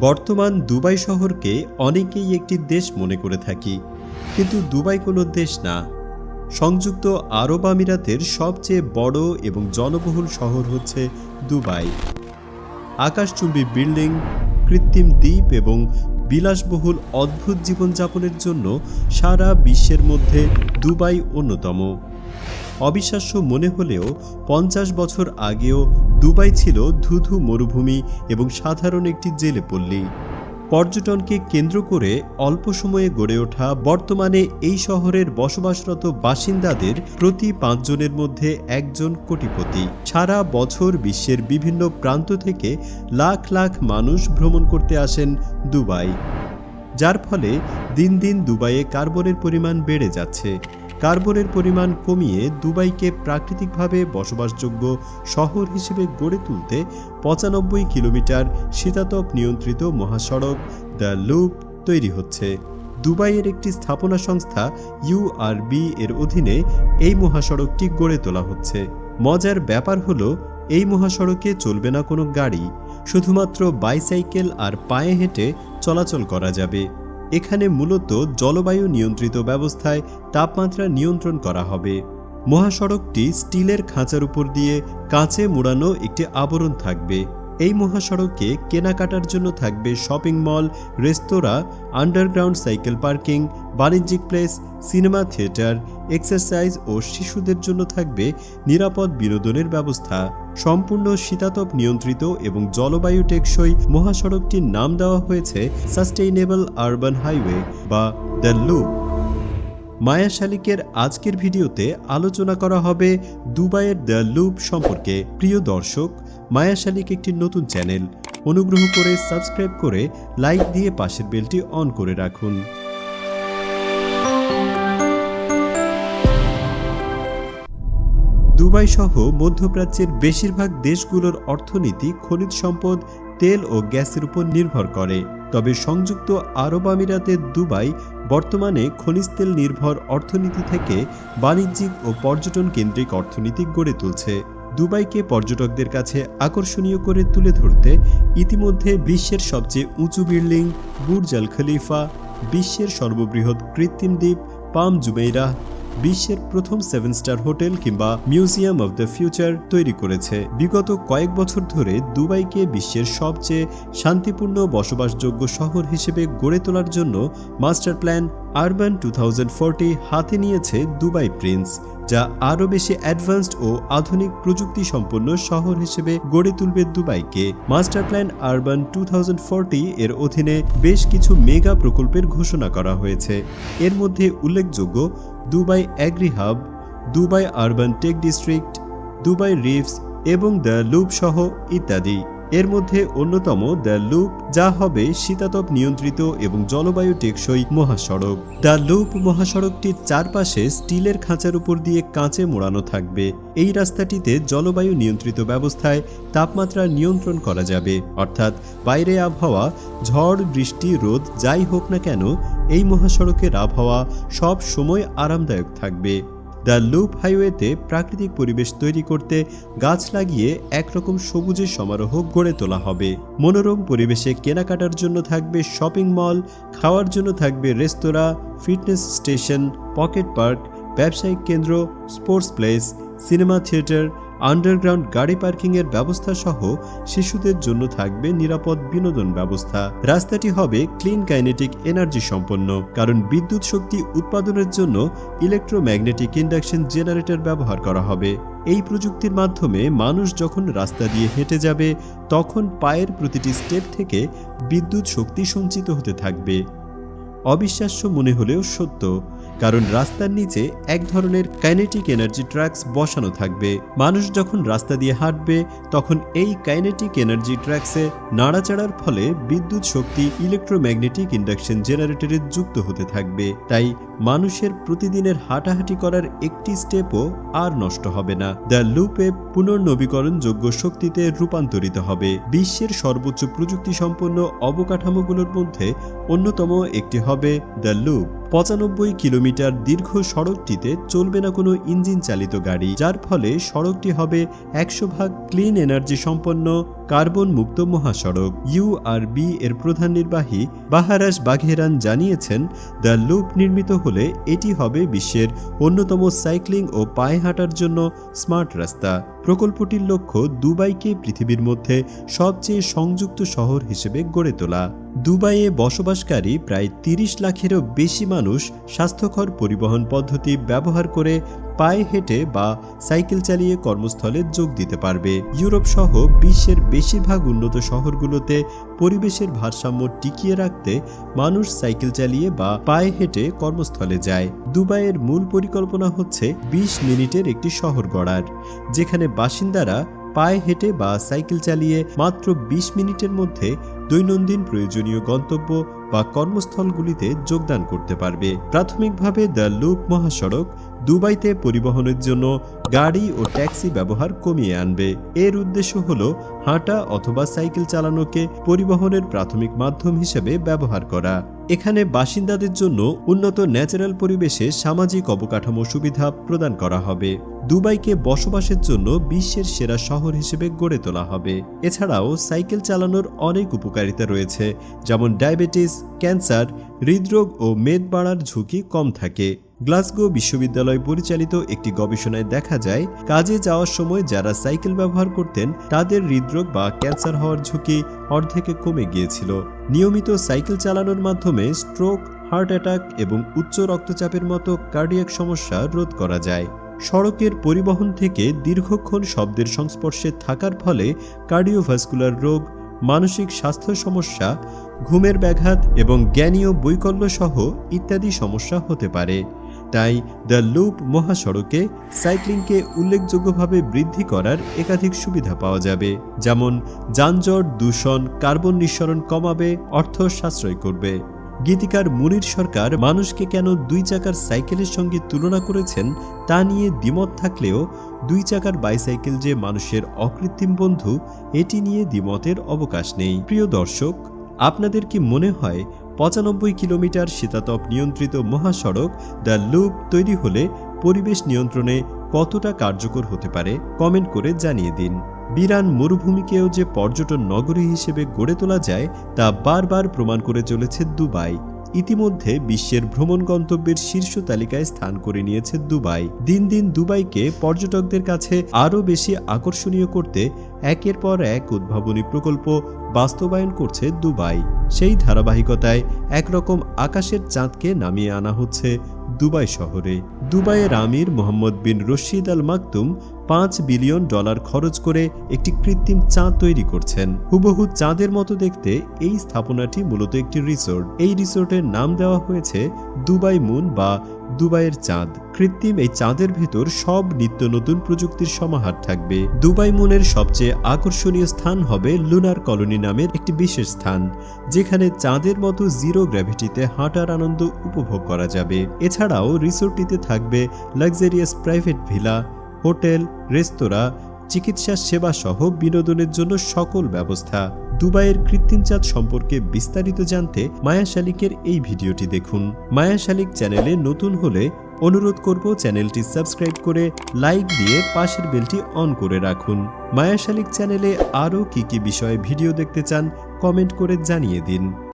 বর্তমান দুবাই শহরকে অনেকেই একটি দেশ মনে করে থাকি। কিন্তু দুবাই কোনো দেশ না। সংযুক্ত আরব আমিরাতের সবচেয়ে বড় এবং জনবহুল শহর হচ্ছে দুবাই। আকাশচুম্বী বিল্ডিং, কৃত্রিম দ্বীপ এবং বিলাসবহুল অদ্ভুত জীবনযাপনের জন্য সারা বিশ্বের মধ্যে দুবাই অন্যতম। অবিশ্বাস্য মনে হলেও পঞ্চাশ বছর আগেও দুবাই ছিল ধুধু মরুভূমি এবং সাধারণ একটি জেলে পল্লী। পর্যটনকে কেন্দ্র করে অল্প সময়ে গড়ে ওঠা বর্তমানে এই শহরের বসবাসরত বাসিন্দাদের প্রতি পাঁচজনের মধ্যে একজন কোটিপতি। সারা বছর বিশ্বের বিভিন্ন প্রান্ত থেকে লাখ লাখ মানুষ ভ্রমণ করতে আসেন দুবাই, যার ফলে দিন দিন দুবাইয়ে কার্বনের পরিমাণ বেড়ে যাচ্ছে। কার্বনের পরিমাণ কমিয়ে দুবাইকে প্রাকৃতিকভাবে বসবাসযোগ্য শহর হিসেবে গড়ে তুলতে পঁচানব্বই কিলোমিটার শীতাতপ নিয়ন্ত্রিত মহাসড়ক দ্য লুপ তৈরি হচ্ছে। দুবাইয়ের একটি স্থাপনা সংস্থা ইউআরবি এর অধীনে এই মহাসড়কটি গড়ে তোলা হচ্ছে। মজার ব্যাপার হলো, এই মহাসড়কে চলবে না কোনো গাড়ি, শুধুমাত্র বাইসাইকেল আর পায়ে হেঁটে চলাচল করা যাবে। এখানে মূলত জলবায়ু নিয়ন্ত্রিত ব্যবস্থায় তাপমাত্রা নিয়ন্ত্রণ করা হবে। মহাসড়কটি স্টিলের খাঁচার উপর দিয়ে কাঁচে মোড়ানো একটি আবরণ থাকবে। এই মহাসড়কে কেনাকাটার জন্য থাকবে শপিং মল, রেস্তোরাঁ, আন্ডারগ্রাউন্ড সাইকেল পার্কিং, বাণিজ্যিক প্লেস, সিনেমা থিয়েটার, এক্সারসাইজ ও শিশুদের জন্য থাকবে নিরাপদ বিনোদনের ব্যবস্থা। সম্পূর্ণ শীতাতপ নিয়ন্ত্রিত এবং জলবায়ু টেকসই মহাসড়কটির নাম দেওয়া হয়েছে সাস্টেইনেবল আরবান হাইওয়ে বা দ্য লুপ। মায়া শালিকের আজকের ভিডিওতে আলোচনা করা হবে দুবাইয়ের দ্য লুপ সম্পর্কে। প্রিয় দর্শক, মায়া শালিক একটি নতুন চ্যানেল। অনুগ্রহ করে সাবস্ক্রাইব করে লাইক দিয়ে পাশের বেলটি অন করে রাখুন। দুবাই সহ মধ্যপ্রাচ্যের বেশিরভাগ দেশগুলোর অর্থনীতি খনিজ সম্পদ, তেল ও গ্যাসের উপর নির্ভর করে। তবে সংযুক্ত আরব আমিরাতের দুবাই বর্তমানে খনিজ তেল নির্ভর অর্থনীতি থেকে বাণিজ্যিক ও পর্যটন কেন্দ্রিক অর্থনীতি গড়ে তুলছে। দুবাইকে পর্যটকদের কাছে আকর্ষণীয় করে তুলে ধরতে ইতিমধ্যে বিশ্বের সবচেয়ে উঁচু বিল্ডিং, বুর্জ আল খলিফা, বিশ্বের সর্ববৃহৎ কৃত্রিম দ্বীপ, পাম জুমেইরা বিশ্বের প্রথম সেভেন স্টার হোটেল কিংবা মিউজিয়াম অব দ্য ফিউচার তৈরি করেছে। বিগত কয়েক বছর ধরে দুবাইকে বিশ্বের সবচেয়ে শান্তিপূর্ণ বসবাসযোগ্য শহর হিসেবে গড়ে তোলার জন্য মাস্টার প্ল্যান আরবান টু হাতে নিয়েছে দুবাই প্রিন্স, যা আরও বেশি অ্যাডভান্সড ও আধুনিক প্রযুক্তি সম্পন্ন শহর হিসেবে গড়ে তুলবে দুবাইকে। মাস্টার প্ল্যান আরবান টু এর অধীনে বেশ কিছু মেগা প্রকল্পের ঘোষণা করা হয়েছে। এর মধ্যে উল্লেখযোগ্য Dubai agri hub Dubai urban tech district Dubai reefs এবং দ্য লুপ সহ ইত্যাদি। এর মধ্যে অন্যতম দ্য লুপ, যা হবে শীতাতপ নিয়ন্ত্রিত এবং জলবায়ু টেকসই মহাসড়ক। দ্য লুপ মহাসড়কটির চারপাশে স্টিলের খাঁচার উপর দিয়ে কাঁচে মোড়ানো থাকবে। এই রাস্তাটিতে জলবায়ু নিয়ন্ত্রিত ব্যবস্থায় তাপমাত্রা নিয়ন্ত্রণ করা যাবে। অর্থাৎ বাইরে আবহাওয়া, ঝড়, বৃষ্টি, রোদ, যাই হোক না কেন, এই মহাসড়কের আবহাওয়া সব সময় আরামদায়ক থাকবে। দ্য লুপ হাইওয়েতে প্রাকৃতিক পরিবেশ তৈরি করতে গাছ লাগিয়ে একরকম সবুজের সমারোহ গড়ে তোলা হবে। মনোরম পরিবেশে কেনাকাটার জন্য থাকবে শপিং মল, খাওয়ার জন্য থাকবে restaurant, fitness station, pocket park, ব্যবসায়িক কেন্দ্র, sports place, cinema theatre underground গাড়ি পার্কিংয়ের ব্যবস্থা সহ শিশুদের জন্য থাকবে নিরাপদ বিনোদন ব্যবস্থা। রাস্তাটি হবে ক্লিন কাইনেটিক এনার্জি সম্পন্ন, কারণ বিদ্যুৎ শক্তি উৎপাদনের জন্য ইলেকট্রোম্যাগনেটিক ইন্ডাকশন জেনারেটর ব্যবহার করা হবে। এই প্রযুক্তির মাধ্যমে মানুষ যখন রাস্তা দিয়ে হেঁটে যাবে, তখন পায়ের প্রতিটি স্টেপ থেকে বিদ্যুৎ শক্তি সঞ্চিত হতে থাকবে। অবিশ্বাস্য মনে হলেও সত্য কারণ রাস্তার নিচে এক ধরনের কাইনেটিক এনার্জি ট্র্যাক্স বসানো থাকবে। মানুষ যখন রাস্তা দিয়ে হাঁটবে, তখন এই কাইনেটিক এনার্জি ট্র্যাক্সে নাড়াচাড়ার ফলে বিদ্যুৎ শক্তি ইলেকট্রোম্যাগনেটিক ইন্ডাকশন জেনারেটরে যুক্ত হতে থাকবে। তাই মানুষের প্রতিদিনের হাঁটাহাঁটি করার একটি স্টেপও আর নষ্ট হবে না। দ্য লুপে পুনর্নবীকরণযোগ্য শক্তিতে রূপান্তরিত হবে। বিশ্বের সর্বোচ্চ প্রযুক্তি সম্পন্ন অবকাঠামোগুলোর মধ্যে অন্যতম একটি হবে দ্য লুপ। পঁচানব্বই কিলোমিটার দীর্ঘ সড়কটিতে চলবে না কোনো ইঞ্জিন চালিত গাড়ি, যার ফলে সড়কটি হবে একশো ভাগ ক্লিন এনার্জি সম্পন্ন কার্বন মুক্ত মহাসড়ক ইউআরবি এর প্রধান নির্বাহী বাহারাস বাঘেরান জানিয়েছেন, দ্য লুপ নির্মিত হলে এটি হবে বিশ্বের অন্যতম সাইক্লিং ও পায়ে হাঁটার জন্য স্মার্ট রাস্তা। প্রকল্পটির লক্ষ্য দুবাইকে পৃথিবীর মধ্যে সবচেয়ে সংযুক্ত শহর হিসেবে গড়ে তোলা। দুবাইয়ে বসবাসকারী প্রায় তিরিশ লাখেরও বেশি মানুষ স্বাস্থ্যকর পরিবহন পদ্ধতি ব্যবহার করে পায়ে হেঁটে বা সাইকেল চালিয়ে কর্মস্থলে যোগ দিতে পারবে। ইউরোপ সহ বিশ্বের বেশিরভাগ উন্নত শহরগুলোতে পরিবেশের ভারসাম্য টিকিয়ে রাখতে মানুষ সাইকেল চালিয়ে বা পায়ে হেঁটে কর্মস্থলে যায়। দুবাইয়ের মূল পরিকল্পনা হচ্ছে ২০ মিনিটের একটি শহর গড়ার, যেখানে বাসিন্দারা পায়ে হেঁটে বা সাইকেল চালিয়ে মাত্র ২০ মিনিটের মধ্যে দৈনন্দিন প্রয়োজনীয় গন্তব্য বা কর্মস্থলগুলিতে যোগদান করতে পারবে। প্রাথমিকভাবে দ্য লুপ মহাসড়ক দুবাইতে পরিবহনের জন্য গাড়ি ও ট্যাক্সি ব্যবহার কমিয়ে আনবে। এর উদ্দেশ্য হল হাঁটা অথবা সাইকেল চালানোকে পরিবহনের প্রাথমিক মাধ্যম হিসেবে ব্যবহার করা। এখানে বাসিন্দাদের জন্য উন্নত ন্যাচারাল পরিবেশে সামাজিক অবকাঠামো সুবিধা প্রদান করা হবে। দুবাইকে বসবাসের জন্য বিশ্বের সেরা শহর হিসেবে গড়ে তোলা হবে। এছাড়াও সাইকেল চালানোর অনেক উপকারিতা রয়েছে, যেমন ডায়াবেটিস, ক্যান্সার, হৃদরোগ ও মেদ বাড়ার ঝুঁকি কম থাকে। গ্লাসগো বিশ্ববিদ্যালয় পরিচালিত একটি গবেষণায় দেখা যায়, কাজে যাওয়ার সময় যারা সাইকেল ব্যবহার করতেন, তাদের হৃদরোগ বা ক্যান্সার হওয়ার ঝুঁকি অর্ধেকে কমে গিয়েছিল। নিয়মিত সাইকেল চালানোর মাধ্যমে স্ট্রোক, হার্ট অ্যাটাক এবং উচ্চ রক্তচাপের মতো কার্ডিয়াক সমস্যা রোধ করা যায়। সড়কের পরিবহন থেকে দীর্ঘক্ষণ শব্দের সংস্পর্শে থাকার ফলে কার্ডিওভাস্কুলার রোগ, মানসিক স্বাস্থ্য সমস্যা, ঘুমের ব্যাঘাত এবং জ্ঞানীয় বৈকল্য সহ ইত্যাদি সমস্যা হতে পারে। তাই দ্য লুপ মহাসড়কে সাইক্লিংকে উল্লেখযোগ্যভাবে বৃদ্ধি করার একাধিক সুবিধা পাওয়া যাবে, যেমন যানজট, দূষণ, কার্বন নিঃসরণ কমাবে, অর্থ সাশ্রয় করবে। গীতিকার মুনির সরকার মানুষকে কেন দুই চাকার সাইকেলের সঙ্গে তুলনা করেছেন তা নিয়ে দ্বিমত থাকলেও দুই চাকার বাইসাইকেল যে মানুষের অকৃত্রিম বন্ধু, এটি নিয়ে দ্বিমতের অবকাশ নেই। প্রিয় দর্শক আপনাদের কি মনে হয় পঁচানব্বই কিলোমিটার শীতাতপ নিয়ন্ত্রিত মহাসড়ক দ্য লুপ তৈরি হলে পরিবেশ নিয়ন্ত্রণে কতটা কার্যকর হতে পারে? কমেন্ট করে জানিয়ে দিন। বিরান মরুভূমিকেও যে পর্যটন নগরী হিসেবে গড়ে তোলা যায়, তা বারবার প্রমাণ করে চলেছে দুবাই। ইতিমধ্যে বিশ্বের ভ্রমণ গন্তব্যের শীর্ষ তালিকায় স্থান করে নিয়েছে দুবাই। দিন দিন দুবাইকে পর্যটকদের কাছে আরও বেশি আকর্ষণীয় করতে একের পর এক উদ্ভাবনী প্রকল্প বাস্তবায়ন করছে দুবাই। সেই ধারাবাহিকতায় একরকম আকাশের চাঁদকে নামিয়ে আনা হচ্ছে দুবাই শহরে। দুবাইয়ের আমির মোহাম্মদ বিন রশিদ আল মাকতুম পাঁচ বিলিয়ন ডলার খরচ করে একটি কৃত্রিম চাঁদ তৈরি করছেন। হুবহু চাঁদের মতো দেখতে এই স্থাপনাটি মূলত একটি রিসোর্ট। এই রিসোর্টের নাম দেওয়া হয়েছে দুবাই মুন বা দুবাইয়ের চাঁদ। কৃত্রিম এই চাঁদের ভেতর সব নিত্য নতুন প্রযুক্তির সমাহার থাকবে। দুবাই মুনের সবচেয়ে আকর্ষণীয় স্থান হবে লুনার কলোনি নামের একটি বিশেষ স্থান, যেখানে চাঁদের মতো জিরো গ্র্যাভিটিতে হাঁটার আনন্দ উপভোগ করা যাবে। এছাড়াও রিসোর্টটিতে থাকবে luxurious private villa hotel, restaurant, চিকিৎসা সেবা সহ বিনোদনের জন্য সকল ব্যবস্থা। দুবাইয়ের কৃত্রিম চাঁদ সম্পর্কে বিস্তারিত জানতে মায়া শালিকের এই ভিডিওটি দেখুন। মায়া শালিক চ্যানেলে নতুন হলে অনুরোধ করব চ্যানেলটি সাবস্ক্রাইব করে লাইক দিয়ে পাশের বেলটি অন করে রাখুন। মায়া শালিক চ্যানেলে আরও কি কি বিষয়ে ভিডিও দেখতে চান কমেন্ট করে জানিয়ে দিন।